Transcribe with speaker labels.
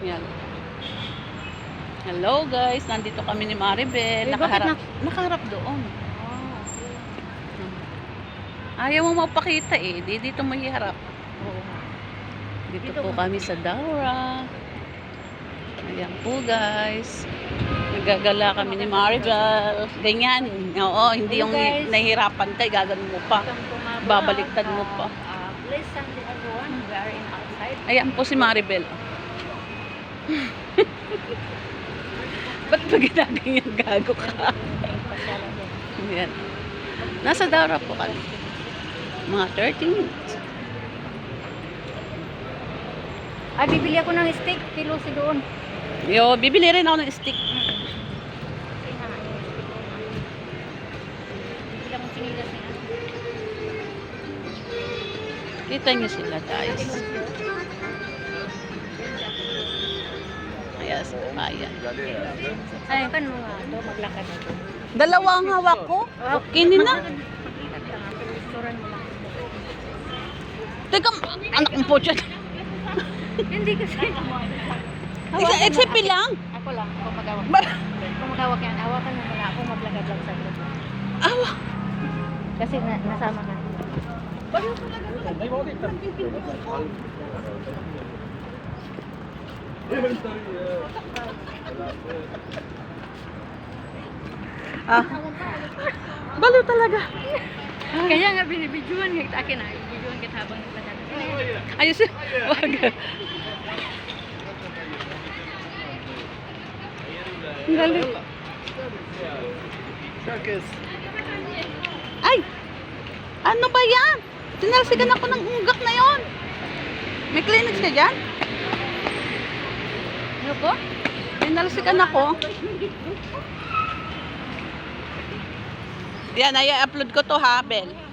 Speaker 1: Yan. Hello guys, nandito kami ni Maribel.
Speaker 2: Eh,
Speaker 1: Nakaharap, nakaharap doon. Ayaw mo mapakita eh. Di dito mo iharap. Dito,
Speaker 2: Dito
Speaker 1: po kami sa Daura. Ayan po guys. Nagagala kami ni Maribel. Ganyan. Oo, hindi yung
Speaker 2: guys.
Speaker 1: nahihirapan ka. Gaganon mo pa. Babaliktad mo pa.
Speaker 2: Uh, please Sunday everyone. We are in outside.
Speaker 1: Ayan po si Maribel. Ba't ba ginaganyan gago ka? Ayan. Nasa Daura po kami. Mga 30 minutes.
Speaker 2: Ay, bibili ako ng steak. Kilo si doon.
Speaker 1: Yo, bibili rin ako ng
Speaker 2: niya.
Speaker 1: Kita niyo sila guys. Sa bayan.
Speaker 2: Ay, kan mo nga ito. Maglakad ito.
Speaker 1: Dalawa ang hawak ko. Okay na.
Speaker 2: Lang.
Speaker 1: Teka, anak mo po dyan.
Speaker 2: Hindi kasi.
Speaker 1: Isa, XP lang.
Speaker 2: Ako lang. Ako magawak. Kung magawak yan, awakan mo muna ako. Maglakad lang sa group.
Speaker 1: Awa.
Speaker 2: Kasi na, nasama ka.
Speaker 1: Ah. Balo talaga.
Speaker 2: Kaya nga binibidyoan nga akin na. Binibidyoan kita habang nagpadala.
Speaker 1: Ayos. Wag. Ang galing. Ay! Ano ba yan? Tinalsikan ako ng ungak na yon. May clinics ka dyan?
Speaker 2: Ano po?
Speaker 1: Tinalsikan ako. Yan, ay upload ko to ha, Bel.